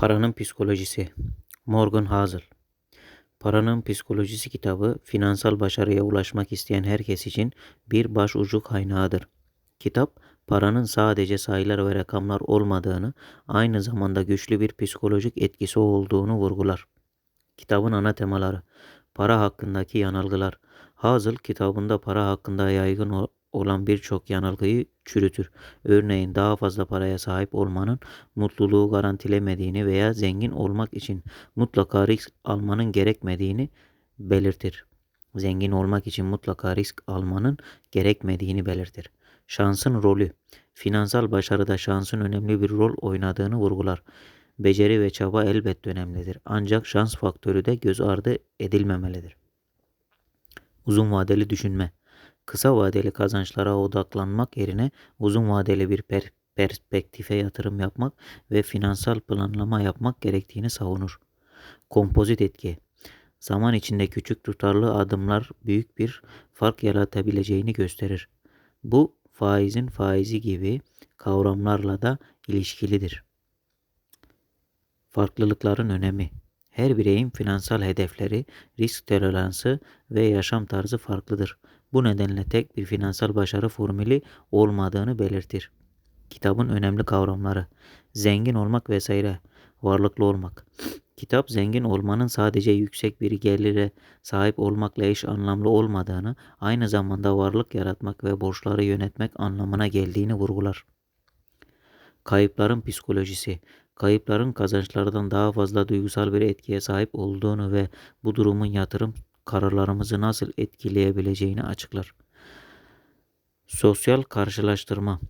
Paranın Psikolojisi Morgan Housel Paranın Psikolojisi kitabı finansal başarıya ulaşmak isteyen herkes için bir başucu kaynağıdır. Kitap, paranın sadece sayılar ve rakamlar olmadığını, aynı zamanda güçlü bir psikolojik etkisi olduğunu vurgular. Kitabın ana temaları Para hakkındaki yanılgılar Hazel kitabında para hakkında yaygın olan birçok yanılgıyı çürütür. Örneğin daha fazla paraya sahip olmanın mutluluğu garantilemediğini veya zengin olmak için mutlaka risk almanın gerekmediğini belirtir. Zengin olmak için mutlaka risk almanın gerekmediğini belirtir. Şansın rolü Finansal başarıda şansın önemli bir rol oynadığını vurgular. Beceri ve çaba elbette önemlidir. Ancak şans faktörü de göz ardı edilmemelidir. Uzun vadeli düşünme. Kısa vadeli kazançlara odaklanmak yerine uzun vadeli bir per- perspektife yatırım yapmak ve finansal planlama yapmak gerektiğini savunur. Kompozit etki. Zaman içinde küçük tutarlı adımlar büyük bir fark yaratabileceğini gösterir. Bu faizin faizi gibi kavramlarla da ilişkilidir. Farklılıkların önemi. Her bireyin finansal hedefleri, risk toleransı ve yaşam tarzı farklıdır. Bu nedenle tek bir finansal başarı formülü olmadığını belirtir. Kitabın önemli kavramları. Zengin olmak vesaire. Varlıklı olmak. Kitap zengin olmanın sadece yüksek bir gelire sahip olmakla eş anlamlı olmadığını, aynı zamanda varlık yaratmak ve borçları yönetmek anlamına geldiğini vurgular. Kayıpların psikolojisi. Kayıpların kazançlardan daha fazla duygusal bir etkiye sahip olduğunu ve bu durumun yatırım kararlarımızı nasıl etkileyebileceğini açıklar. Sosyal karşılaştırma.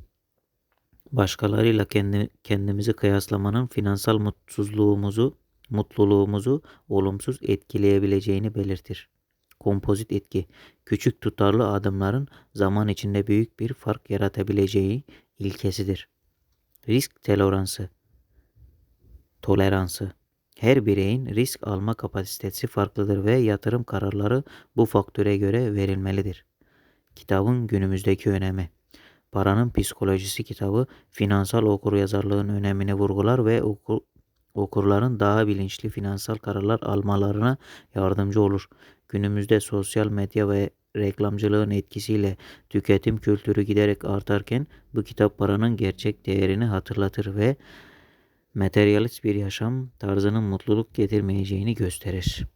Başkalarıyla kendi, kendimizi kıyaslamanın finansal mutsuzluğumuzu, mutluluğumuzu olumsuz etkileyebileceğini belirtir. Kompozit etki. Küçük tutarlı adımların zaman içinde büyük bir fark yaratabileceği ilkesidir. Risk toleransı. Toleransı. Her bireyin risk alma kapasitesi farklıdır ve yatırım kararları bu faktöre göre verilmelidir. Kitabın günümüzdeki önemi. Paranın Psikolojisi kitabı finansal okuryazarlığın önemini vurgular ve oku, okurların daha bilinçli finansal kararlar almalarına yardımcı olur. Günümüzde sosyal medya ve reklamcılığın etkisiyle tüketim kültürü giderek artarken bu kitap paranın gerçek değerini hatırlatır ve materyalist bir yaşam tarzının mutluluk getirmeyeceğini gösterir.